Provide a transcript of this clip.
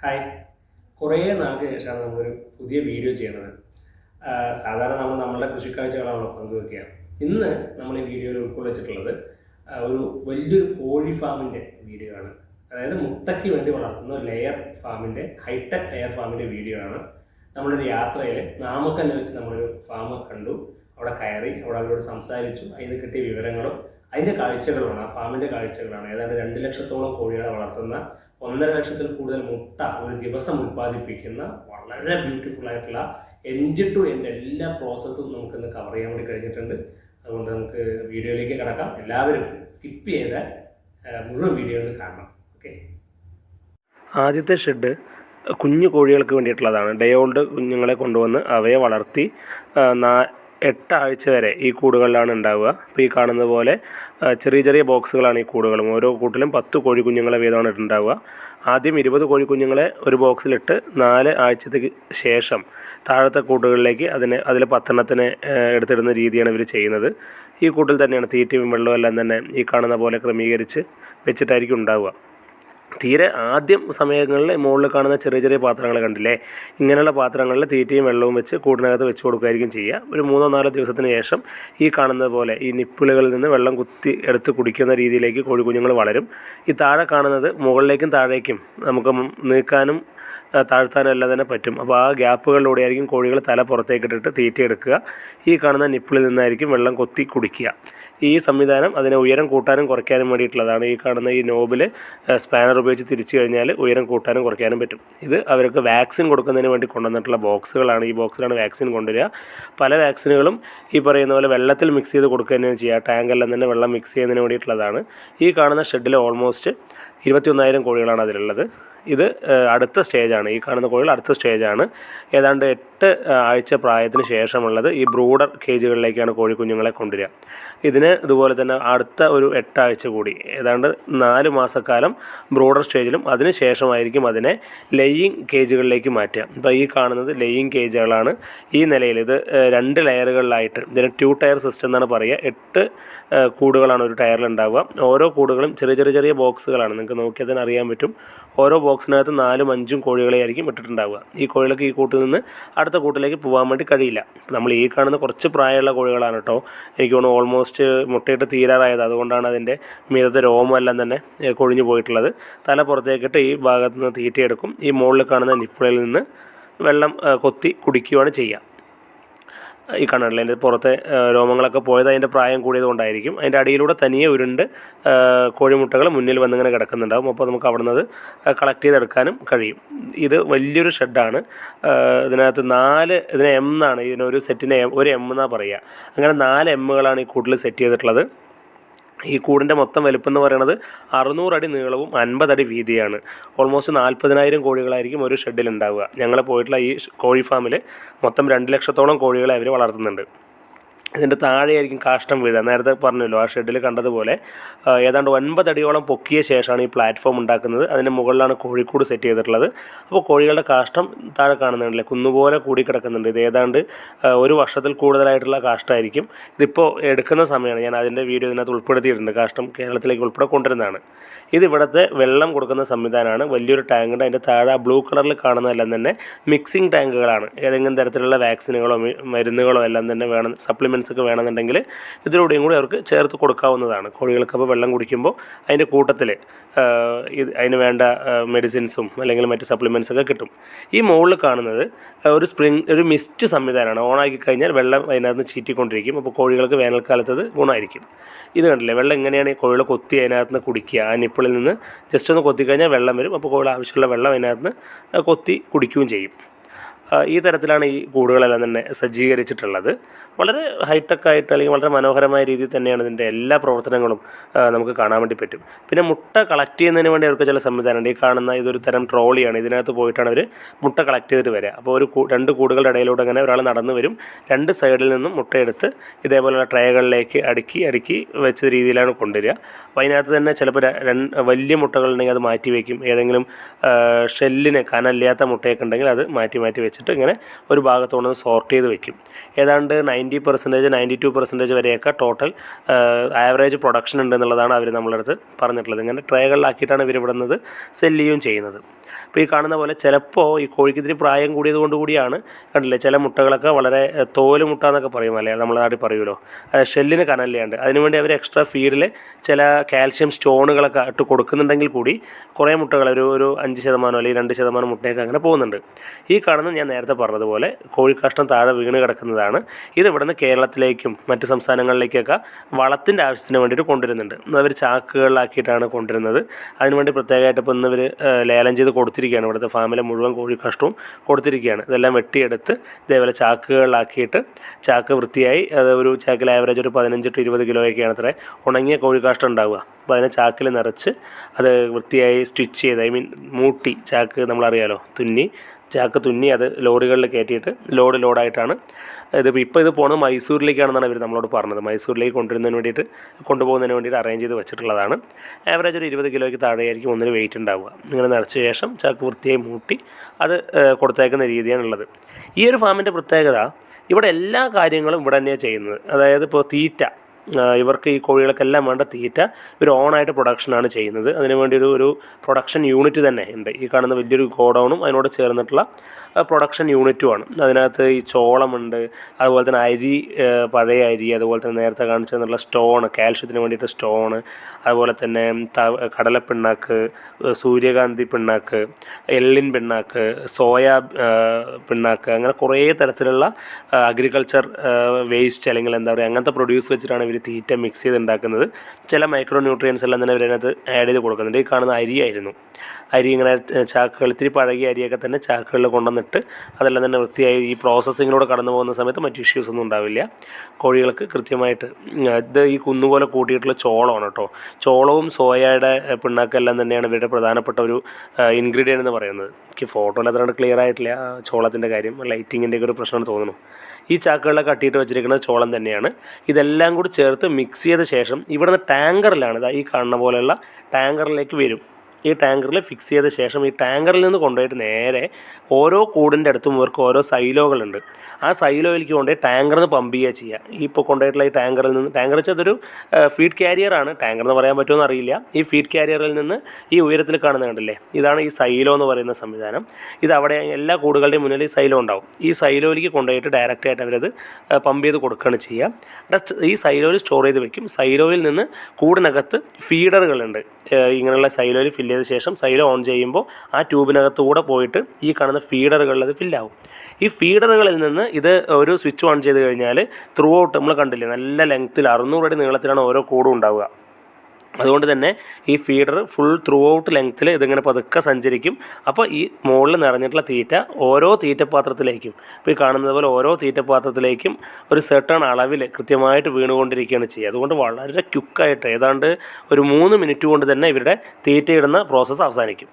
Hi കുറേ നാൾക്ക് ശേഷമാണ് നമ്മളൊരു പുതിയ വീഡിയോ ചെയ്യുന്നത് സാധാരണ നമ്മൾ നമ്മളുടെ കൃഷിക്കാഴ്ചകളാണല്ലോ പങ്കുവെക്കുകയാണ് ഇന്ന് നമ്മൾ ഈ വീഡിയോയിൽ ഉൾക്കൊള്ളിച്ചിട്ടുള്ളത് ഒരു വലിയൊരു കോഴി ഫാമിന്റെ വീഡിയോ ആണ്. അതായത് മുട്ടയ്ക്ക് വേണ്ടി വളർത്തുന്ന ലെയർ ഫാമിന്റെ ഹൈടെക് ലെയർ ഫാമിന്റെ വീഡിയോ ആണ്. നമ്മളൊരു യാത്രയിൽ നാമക്കല്ല് വെച്ച് നമ്മളൊരു ഫാം കണ്ടു. അവിടെ കയറി അവിടെ അവരോട് സംസാരിച്ചു. അതിന് കിട്ടിയ വിവരങ്ങളും അതിന്റെ കാഴ്ചകളുമാണ് ആ ഫാമിന്റെ കാഴ്ചകളാണ്. ഏതാണ്ട് രണ്ട് ലക്ഷത്തോളം കോഴികളെ വളർത്തുന്ന ഒന്നര ലക്ഷത്തിൽ കൂടുതൽ മുട്ട ഒരു ദിവസം ഉത്പാദിപ്പിക്കുന്ന വളരെ ബ്യൂട്ടിഫുൾ ആയിട്ടുള്ള എൻഡ് ടു എൻഡ് എല്ലാ പ്രോസസ്സും നമുക്കിന്ന് കവർ ചെയ്യാൻ വേണ്ടി കഴിഞ്ഞിട്ടുണ്ട്. അതുകൊണ്ട് നമുക്ക് വീഡിയോയിലേക്ക് കിടക്കാം. എല്ലാവരും സ്കിപ്പ് ചെയ്ത് മുഴുവൻ വീഡിയോ ഒന്ന് കാണണം. ഓക്കെ ആദ്യത്തെ ഷെഡ് കുഞ്ഞു കോഴികൾക്ക് വേണ്ടിയിട്ടുള്ളതാണ്. ഡേ ഓൾഡ് കുഞ്ഞുങ്ങളെ കൊണ്ടുവന്ന് അവയെ വളർത്തി ആ, ആഴ്ച വരെ ഈ കൂടുകളിലാണ് ഉണ്ടാവുക. അപ്പോൾ ഈ കാണുന്ന പോലെ ചെറിയ ചെറിയ ബോക്സുകളാണ് ഈ കൂടുകളും. ഓരോ കൂട്ടിലും പത്ത് കോഴി കുഞ്ഞുങ്ങളെ വീതമാണ് ഉണ്ടാവുക ആദ്യം ഇരുപത് കോഴി കുഞ്ഞുങ്ങളെ ഒരു ബോക്സിലിട്ട് നാല് ആഴ്ചത്തേക്ക് ശേഷം താഴത്തെ കൂട്ടുകളിലേക്ക് അതിനെ അതിൽ പത്തെണ്ണത്തിനെ എടുത്തിടുന്ന രീതിയാണ് ഇവർ ചെയ്യുന്നത്. ഈ കൂട്ടിൽ തന്നെയാണ് തീറ്റയും വെള്ളവും എല്ലാം തന്നെ ഈ കാണുന്ന പോലെ ക്രമീകരിച്ച് വെച്ചിട്ടായിരിക്കും ഉണ്ടാവുക. തീരെ ആദ്യം സമയങ്ങളിൽ മുകളിൽ കാണുന്ന ചെറിയ ചെറിയ പാത്രങ്ങൾ കണ്ടില്ലേ? ഇങ്ങനെയുള്ള പാത്രങ്ങളിൽ തീറ്റയും വെള്ളവും വെച്ച് കൂടിനകത്ത് വെച്ച് കൊടുക്കുകയായിരിക്കും ചെയ്യുക. ഒരു മൂന്നോ നാലോ ദിവസത്തിന് ശേഷം ഈ കാണുന്ന പോലെ ഈ നിപ്പിളുകളിൽ നിന്ന് വെള്ളം കുത്തി എടുത്ത് കുടിക്കുന്ന രീതിയിലേക്ക് കോഴിക്കുഞ്ഞുങ്ങൾ വളരും. ഈ താഴെ കാണുന്നത് മുകളിലേക്കും താഴേക്കും നമുക്ക് നീക്കാനും താഴ്ത്താനും എല്ലാം തന്നെ പറ്റും. അപ്പോൾ ആ ഗ്യാപ്പുകളിലൂടെ ആയിരിക്കും കോഴികൾ തല പുറത്തേക്കിട്ടിട്ട് തീറ്റയെടുക്കുക. ഈ കാണുന്ന നിപ്പിളിൽ നിന്നായിരിക്കും വെള്ളം കൊത്തി കുടിക്കുക. ഈ സംവിധാനം അതിനെ ഉയരം കൂട്ടാനും കുറയ്ക്കാനും വേണ്ടിയിട്ടുള്ളതാണ്. ഈ കാണുന്ന ഈ നോബിൽ സ്പാനർ ഉപയോഗിച്ച് തിരിച്ചു കഴിഞ്ഞാൽ ഉയരം കൂട്ടാനും കുറയ്ക്കാനും പറ്റും. ഇത് അവർക്ക് വാക്സിൻ കൊടുക്കുന്നതിന് വേണ്ടി കൊണ്ടുവന്നിട്ടുള്ള ബോക്സുകളാണ്. ഈ ബോക്സിലാണ് വാക്സിൻ കൊണ്ടുവരിക. പല വാക്സിനുകളും ഈ പറയുന്ന പോലെ വെള്ളത്തിൽ മിക്സ് ചെയ്ത് കൊടുക്കുക ചെയ്യുക. ടാങ്കെല്ലാം തന്നെ വെള്ളം മിക്സ് ചെയ്യുന്നതിന് വേണ്ടിയിട്ടുള്ളതാണ്. ഈ കാണുന്ന ഷെഡിൽ ഓൾമോസ്റ്റ് ഇരുപത്തിയൊന്നായിരം കോഴികളാണ് അതിലുള്ളത്. ഇത് അടുത്ത സ്റ്റേജാണ്. ഈ കാണുന്ന കോഴികൾ അടുത്ത സ്റ്റേജാണ്. ഏതാണ്ട് എട്ട് ആഴ്ച പ്രായത്തിന് ശേഷമുള്ളത് ഈ ബ്രൂഡർ കേജുകളിലേക്കാണ് കോഴിക്കുഞ്ഞുങ്ങളെ കൊണ്ടുവരിക. ഇതിന് ഇതുപോലെ തന്നെ അടുത്ത ഒരു എട്ടാഴ്ച കൂടി ഏതാണ്ട് നാല് മാസക്കാലം ബ്രൂഡർ സ്റ്റേജിലും അതിന് ശേഷമായിരിക്കും അതിനെ ലെയിങ് കേജുകളിലേക്ക് മാറ്റുക. അപ്പോൾ ഈ കാണുന്നത് ലെയിങ് കേജുകളാണ്. ഈ നിലയിൽ ഇത് രണ്ട് ലെയറുകളിലായിട്ട് ഇതിന് ട്യൂ ടയർ സിസ്റ്റം എന്നാണ് പറയുക. എട്ട് കൂടുകളാണ് ഒരു ടയറിൽ ഉണ്ടാവുക ഓരോ കൂടുകളും ചെറിയ ചെറിയ ചെറിയ ബോക്സുകളാണ്. നിങ്ങൾക്ക് നോക്കിയാൽ തന്നെ അറിയാൻ പറ്റും. ഓരോ ബോക്സിനകത്ത് നാലും അഞ്ചും കോഴികളെ ആയിരിക്കും ഇട്ടിട്ടുണ്ടാവുക. ഈ കോഴികൾക്ക് ഈ കൂട്ടിൽ നിന്ന് അടുത്ത കൂട്ടിലേക്ക് പോകാൻ വേണ്ടി കഴിയില്ല. നമ്മൾ ഈ കാണുന്ന കുറച്ച് പ്രായമുള്ള കോഴികളാണ് കേട്ടോ. എനിക്ക് തോന്നുന്നു ഓൾമോസ്റ്റ് മുട്ടയിട്ട് തീരാറായത്. അതുകൊണ്ടാണ് അതിന്റെ മീതത്തെ രോമമെല്ലാം തന്നെ കൊഴിഞ്ഞു പോയിട്ടുള്ളത്. തല പുറത്തേക്കിട്ട് ഈ ഭാഗത്ത് നിന്ന് തീറ്റയെടുക്കും. ഈ മുകളിൽ കാണുന്ന നിപ്പിളിൽ നിന്ന് വെള്ളം കൊത്തി കുടിക്കുകയാണ് ചെയ്യുക. ഈ കാണാനില്ല അതിന്റെ പുറത്തെ രോമങ്ങളൊക്കെ പോയത് അതിന്റെ പ്രായം കൂടിയത് കൊണ്ടായിരിക്കും. അതിന്റെ അടിയിലൂടെ തനിയെ ഉരുണ്ട് കോഴിമുട്ടകൾ മുന്നിൽ വന്നിങ്ങനെ കിടക്കുന്നുണ്ടാവും. അപ്പോൾ നമുക്ക് അവിടെ നിന്ന് കളക്ട് ചെയ്തെടുക്കാനും കഴിയും. ഇത് വലിയൊരു ഷെഡാണ്. ഇതിനകത്ത് നാല് ഇതിനെ എം എന്നാണ് ഇതിനൊരു സെറ്റിനെ ഒരു എം എന്നാണ് പറയുക. അങ്ങനെ നാല് എമ്മുകളാണ് ഈ കൂട്ടിൽ സെറ്റ് ചെയ്തിട്ടുള്ളത്. ഈ കൂടിന്റെ മൊത്തം വലുപ്പം എന്ന് പറയുന്നത് അറുന്നൂറടി നീളവും അൻപതടി വീതിയാണ്. ഓൾമോസ്റ്റ് നാൽപ്പതിനായിരം കോഴികളായിരിക്കും ഒരു ഷെഡിൽ ഉണ്ടാവുക. ഞങ്ങൾ പോയിട്ടുള്ള ഈ കോഴി ഫാമിൽ മൊത്തം രണ്ട് ലക്ഷത്തോളം കോഴികളെ അവർ വളർത്തുന്നുണ്ട്. ഇതിന്റെ താഴെയായിരിക്കും കാഷ്ടം വീഴുക നേരത്തെ പറഞ്ഞല്ലോ ആ ഷെഡിൽ കണ്ടതുപോലെ ഏതാണ്ട് ഒൻപതടിയോളം പൊക്കിയ ശേഷമാണ് ഈ പ്ലാറ്റ്ഫോം ഉണ്ടാക്കുന്നത്. അതിന്റെ മുകളിലാണ് കോഴിക്കൂട് സെറ്റ് ചെയ്തിട്ടുള്ളത്. അപ്പോൾ കോഴികളുടെ കാഷ്ടം താഴെ കാണുന്നുണ്ടല്ലേ? കുന്നുപോലെ കൂടി കിടക്കുന്നുണ്ട് ഇത് ഏതാണ്ട് ഒരു വർഷത്തിൽ കൂടുതലായിട്ടുള്ള കാഷ്ടമായിരിക്കും ഇതിപ്പോൾ എടുക്കുന്ന സമയമാണ്. ഞാൻ അതിന്റെ വീഡിയോ ഇതിനകത്ത് ഉൾപ്പെടുത്തിയിട്ടുണ്ട്. കാഷ്ടം കേരളത്തിലേക്ക് ഉൾപ്പെടെ കൊണ്ടുവരുന്നതാണ്. ഇത് ഇവിടുത്തെ വെള്ളം കൊടുക്കുന്ന സംവിധാനമാണ്. വലിയൊരു ടാങ്കുണ്ട്. അതിന്റെ താഴെ ബ്ലൂ കളറിൽ കാണുന്നതെല്ലാം തന്നെ മിക്സിംഗ് ടാങ്കുകളാണ്. ഏതെങ്കിലും തരത്തിലുള്ള വാക്സിനുകളോ മരുന്നുകളോ എല്ലാം തന്നെ വേണം സപ്ലിമെന്റ്സ് ഒക്കെ വേണമെന്നുണ്ടെങ്കിൽ ഇതിലൂടെയും കൂടി അവർക്ക് ചേർത്ത് കൊടുക്കാവുന്നതാണ്. കോഴികൾക്ക് അപ്പോൾ വെള്ളം കുടിക്കുമ്പോൾ അതിന്റെ കൂട്ടത്തിൽ ഇത് അതിന് വേണ്ട മെഡിസിൻസും അല്ലെങ്കിൽ മറ്റ് സപ്ലിമെന്റ്സ് ഒക്കെ കിട്ടും. ഈ മുകളിൽ കാണുന്നത് ഒരു സ്പ്രിങ് ഒരു മിസ്റ്റ് സംവിധാനമാണ്. ഓണാക്കി കഴിഞ്ഞാൽ വെള്ളം അതിനകത്ത് ചീറ്റിക്കൊണ്ടിരിക്കും. അപ്പോൾ കോഴികൾക്ക് വേനൽക്കാലത്ത് അത് ഗുണമായിരിക്കും. ഇത് കണ്ടില്ലേ? വെള്ളം എങ്ങനെയാണ് ഈ കോഴികൾ കൊത്തി അതിനകത്ത് നിന്ന് കുടിക്കുക? ആ നിപ്പിളിൽ നിന്ന് ജസ്റ്റ് ഒന്ന് കൊത്തിക്കഴിഞ്ഞാൽ വെള്ളം വരും. അപ്പോൾ കോഴികൾ ആവശ്യമുള്ള വെള്ളം അതിനകത്ത് നിന്ന് കൊത്തി കുടിക്കുകയും ചെയ്യും. ഈ തരത്തിലാണ് ഈ കൂടുകളെല്ലാം തന്നെ സജ്ജീകരിച്ചിട്ടുള്ളത്. വളരെ ഹൈടെക് ആയിട്ട് അല്ലെങ്കിൽ വളരെ മനോഹരമായ രീതിയിൽ തന്നെയാണ് ഇതിന്റെ എല്ലാ പ്രവർത്തനങ്ങളും നമുക്ക് കാണാൻ വേണ്ടി പറ്റും. പിന്നെ മുട്ട കളക്ട് ചെയ്യുന്നതിന് വേണ്ടി അവർക്ക് ചില സംവിധാനമുണ്ട്. ഈ കാണുന്ന ഇതൊരു തരം ട്രോളിയാണ്. ഇതിനകത്ത് പോയിട്ടാണ് അവർ മുട്ട കളക്ട് ചെയ്തിട്ട് വരിക അപ്പോൾ ഒരു രണ്ട് കൂടുകളുടെ ഇടയിലൂടെ അങ്ങനെ ഒരാൾ നടന്നു വരും. രണ്ട് സൈഡിൽ നിന്നും മുട്ടയെടുത്ത് ഇതേപോലെയുള്ള ട്രേകളിലേക്ക് അടുക്കി അടുക്കി വെച്ച രീതിയിലാണ് കൊണ്ടുവരിക. അപ്പോൾ അതിനകത്ത് തന്നെ ചിലപ്പോൾ വലിയ മുട്ടകളുണ്ടെങ്കിൽ അത് മാറ്റി വയ്ക്കും. ഏതെങ്കിലും ഷെല്ലിന് കനല്ലാത്ത മുട്ടയൊക്കെ ഉണ്ടെങ്കിൽ അത് മാറ്റി മാറ്റി വെച്ചിട്ട് ഇങ്ങനെ ഒരു ഭാഗത്തോടെ സോർട്ട് ചെയ്ത് വെക്കും. ഏതാണ്ട് ninety percentage ninety two percentage വരെയൊക്കെ ടോട്ടൽ ആവറേജ് പ്രൊഡക്ഷൻ ഉണ്ട് എന്നുള്ളതാണ് അവർ നമ്മളടുത്ത് പറഞ്ഞിട്ടുള്ളത്. ഇങ്ങനെ ട്രേകളിലാക്കിയിട്ടാണ് ഇവർ ഇവിടുന്നത് സെല്ല് ചെയ്യുകയും ചെയ്യുന്നത്. അപ്പോൾ ഈ കാണുന്ന പോലെ ചിലപ്പോൾ ഈ കോഴിക്കിത്തിരി പ്രായം കൂടിയത് കൊണ്ട് കൂടിയാണ് കണ്ടില്ലേ ചില മുട്ടകളൊക്കെ വളരെ തോൽ മുട്ട എന്നൊക്കെ പറയും അല്ലേ നമ്മളെ നാട്ടിൽ പറയുമല്ലോ. ഷെല്ലിന് കനലില്ലാണ്ട് അതിനുവേണ്ടി അവർ എക്സ്ട്രാ ഫീഡിൽ ചില കാൽഷ്യം സ്റ്റോണുകളൊക്കെ ഇട്ട് കൊടുക്കുന്നുണ്ടെങ്കിൽ കൂടി കുറേ മുട്ടകൾ ഒരു ഒരു അഞ്ച് ശതമാനം അല്ലെങ്കിൽ രണ്ട് ശതമാനം മുട്ടയൊക്കെ അങ്ങനെ പോകുന്നുണ്ട്. ഈ കാണുന്ന ഞാൻ നേരത്തെ പറഞ്ഞതുപോലെ കോഴിക്കാഷ്ടം താഴെ വീണ് കിടക്കുന്നതാണ്. ഇത് ഇവിടുന്ന് കേരളത്തിലേക്കും മറ്റ് സംസ്ഥാനങ്ങളിലേക്കൊക്കെ വളത്തിന്റെ ആവശ്യത്തിന് വേണ്ടിയിട്ട് കൊണ്ടുവരുന്നുണ്ട്. അവർ ചാക്കുകളിലാക്കിയിട്ടാണ് കൊണ്ടുവരുന്നത്. അതിനുവേണ്ടി പ്രത്യേകമായിട്ട് ഇപ്പോൾ ഇന്ന് ഇവർ ലേലം ചെയ്ത് കൊടുത്തിരിക്കുകയാണ്. ഇവിടുത്തെ ഫാമിലെ മുഴുവൻ കോഴി കഷ്ടവും കൊടുത്തിരിക്കുകയാണ്. ഇതെല്ലാം വെട്ടിയെടുത്ത് ഇതേപോലെ ചാക്കുകളിലാക്കിയിട്ട് ചാക്ക് വൃത്തിയായി. അത് ഒരു ചാക്കിൽ ആവറേജ് ഒരു പതിനഞ്ച് ടു ഇരുപത് കിലോയൊക്കെയാണ് അത്ര ഉണങ്ങിയ കോഴി കാഷ്ടം ഉണ്ടാവുക. അപ്പോൾ അതിനെ ചാക്കിൽ നിറച്ച് അത് വൃത്തിയായി സ്റ്റിച്ച് ചെയ്ത് ഐ മീൻ മൂട്ടി ചാക്ക് നമ്മളറിയാലോ തുന്നി. ചാക്ക് തുന്നി അത് ലോറികളിൽ കയറ്റിയിട്ട് ലോഡ് ലോഡായിട്ടാണ്. ഇത് ഇപ്പോൾ ഇത് പോകുന്നത് മൈസൂരിലേക്കാണെന്നാണ് ഇവർ നമ്മളോട് പറഞ്ഞത്. മൈസൂരിലേക്ക് കൊണ്ടുവരുന്നതിന് വേണ്ടിയിട്ട് കൊണ്ടുപോകുന്നതിന് വേണ്ടിയിട്ട് അറേഞ്ച് ചെയ്ത് വെച്ചിട്ടുള്ളതാണ്. ആവറേജ് ഒരു ഇരുപത് കിലോയ്ക്ക് താഴെയായിരിക്കും ഒന്നിന് വെയിറ്റ് ഉണ്ടാവുക. ഇങ്ങനെ നിറച്ച ശേഷം ചാക്ക് വൃത്തിയായി മൂട്ടി അത് കൊടുത്തേക്കുന്ന രീതിയാണ് ഉള്ളത് ഈ ഒരു ഫാമിന്റെ പ്രത്യേകത ഇവിടെ എല്ലാ കാര്യങ്ങളും ഇവിടെ തന്നെയാണ് ചെയ്യുന്നത്. അതായത് ഇപ്പോൾ തീറ്റ ഇവർക്ക് ഈ കോഴികൾക്കെല്ലാം വേണ്ട തീറ്റ ഇവർ ഓണായിട്ട് പ്രൊഡക്ഷനാണ് ചെയ്യുന്നത്. അതിനുവേണ്ടി ഒരു ഒരു പ്രൊഡക്ഷൻ യൂണിറ്റ് തന്നെ ഉണ്ട്. ഈ കാണുന്ന വലിയൊരു ഗോഡൗണും അതിനോട് ചേർന്നിട്ടുള്ള പ്രൊഡക്ഷൻ യൂണിറ്റുമാണ്. അതിനകത്ത് ഈ ചോളമുണ്ട് അതുപോലെ തന്നെ അരി പഴയ അരി അതുപോലെ തന്നെ നേരത്തെ കാണിച്ചു തന്നുള്ള സ്റ്റോൺ കാൽഷ്യത്തിന് വേണ്ടിയിട്ട് സ്റ്റോണ് അതുപോലെ തന്നെ ത- കടലപ്പിണ്ണാക്ക് സൂര്യകാന്തി പിണ്ണാക്ക് എള്ളിൻ പിണ്ണാക്ക് സോയ പിണ്ണാക്ക് അങ്ങനെ കുറേ തരത്തിലുള്ള അഗ്രികൾച്ചർ വേസ്റ്റ് അല്ലെങ്കിൽ എന്താ പറയുക അങ്ങനത്തെ പ്രൊഡ്യൂസ് വെച്ചിട്ടാണ് ഇവർ തീറ്റ മിക്സ് ചെയ്ത് ഉണ്ടാക്കുന്നത് ചില മൈക്രോ ന്യൂട്രിയൻസ് എല്ലാം തന്നെ ഇവരതിനകത്ത് ആഡ് ചെയ്ത് കൊടുക്കുന്നുണ്ട്. ഈ കാണുന്ന അരിയായിരുന്നു. അരി ഇങ്ങനെ ചാക്കുകൾ ഇത്തിരി പഴകിയ അരിയൊക്കെ തന്നെ ചാക്കുകളിൽ കൊണ്ടുവന്നിട്ട് അതെല്ലാം തന്നെ വൃത്തിയായി ഈ പ്രോസസ്സിങ്ങിലൂടെ കടന്നു പോകുന്ന സമയത്ത് മറ്റു ഇഷ്യൂസ് ഒന്നും ഉണ്ടാവില്ല. കോഴികൾക്ക് കൃത്യമായിട്ട് ഇത് ഈ കുന്നുപോലെ കൂട്ടിയിട്ടുള്ള ചോളമാണ് കേട്ടോ. ചോളവും സോയയുടെ പിണ്ണാക്കെല്ലാം തന്നെയാണ് ഇവരുടെ പ്രധാനപ്പെട്ട ഒരു ഇൻഗ്രീഡിയന്റ് എന്ന് പറയുന്നത്. എനിക്ക് ഫോട്ടോയിൽ അത്ര ക്ലിയർ ആയിട്ടില്ല. ചോളത്തിന്റെ കാര്യം ലൈറ്റിങ്ങിന്റെയൊക്കെ ഒരു പ്രശ്നമാണ് തോന്നുന്നു. ഈ ചാക്കുകളിലൊക്കെ കട്ടിയിട്ട് വെച്ചിരിക്കുന്നത് ചോളം തന്നെയാണ്. ഇതെല്ലാം കൂടി മിക്സ് ചെയ്ത ശേഷം ഇവിടുന്ന് ടാങ്കറിലാണ് ഈ കാണുന്ന പോലെയുള്ള ടാങ്കറിലേക്ക് വരും. ഈ ടാങ്കറിൽ ഫിക്സ് ചെയ്ത ശേഷം ഈ ടാങ്കറിൽ നിന്ന് കൊണ്ടുപോയിട്ട് നേരെ ഓരോ കൂടിന്റെ അടുത്തും ഇവർക്ക് ഓരോ സൈലോകളുണ്ട്. ആ സൈലോയിലേക്ക് കൊണ്ടുപോയി ടാങ്കറിൽ നിന്ന് പമ്പ് ചെയ്യുക ചെയ്യുക. ഈ ഇപ്പോൾ കൊണ്ടുപോയിട്ടുള്ള ഈ ടാങ്കറിൽ നിന്ന് ടാങ്കർ വെച്ചാൽ അതൊരു ഫീഡ് ക്യാരിയറാണ് ടാങ്കർ എന്ന് പറയാൻ പറ്റുമോ അറിയില്ല ഈ ഫീഡ് ക്യാരിയറിൽ നിന്ന് ഈ ഉയരത്തിൽ കാണുന്നത് കണ്ടില്ലേ? ഇതാണ് ഈ സൈലോ എന്ന് പറയുന്ന സംവിധാനം. ഇത് അവിടെ എല്ലാ കൂടുകളുടെയും മുന്നിൽ ഈ സൈലോ ഉണ്ടാവും. ഈ സൈലോയിലേക്ക് കൊണ്ടുപോയിട്ട് ഡയറക്റ്റ് ആയിട്ട് അവരത് പമ്പ് ചെയ്ത് കൊടുക്കുകയാണ് ചെയ്യുക. ഈ സൈലോയിൽ സ്റ്റോർ ചെയ്ത് വെക്കും. സൈലോയിൽ നിന്ന് കൂടിനകത്ത് ഫീഡറുകളുണ്ട് ഇങ്ങനെയുള്ള സൈലോയിൽ ഫില്ല് ചെയ്ത ശേഷം സൈലോ ഓൺ ചെയ്യുമ്പോൾ ആ ട്യൂബിനകത്തുകൂടെ പോയിട്ട് ഈ കാണുന്ന ഫീഡറുകളിൽ അത് ഫില്ലാവും ഈ ഫീഡറുകളിൽ നിന്ന് ഇത് ഒരു സ്വിച്ച് ഓൺ ചെയ്ത് കഴിഞ്ഞാൽ ത്രൂ ഔട്ട് നമ്മൾ കണ്ടില്ലേ നല്ല ലെങ്ത്തിൽ അറുന്നൂറ് അടി നീളത്തിലാണ് ഓരോ കൂടും ഉണ്ടാവുക. അതുകൊണ്ട് തന്നെ ഈ ഫീഡർ ഫുൾ ത്രൂ ഔട്ട് ലെങ്ത്തിൽ ഇതിങ്ങനെ പതുക്കെ സഞ്ചരിക്കും. അപ്പോൾ ഈ മുകളിൽ നിറഞ്ഞിട്ടുള്ള തീറ്റ ഓരോ തീറ്റപാത്രത്തിലേക്കും ഇപ്പോൾ ഈ കാണുന്നത് പോലെ ഓരോ തീറ്റപാത്രത്തിലേക്കും ഒരു സെർട്ടൺ അളവിൽ കൃത്യമായിട്ട് വീണുകൊണ്ടിരിക്കുകയാണ് ചെയ്യുക. അതുകൊണ്ട് വളരെ ക്യുക്കായിട്ട് ഏതാണ്ട് ഒരു മൂന്ന് മിനിറ്റ് കൊണ്ട് തന്നെ ഇവരുടെ തീറ്റയിടുന്ന പ്രോസസ്സ് അവസാനിക്കും.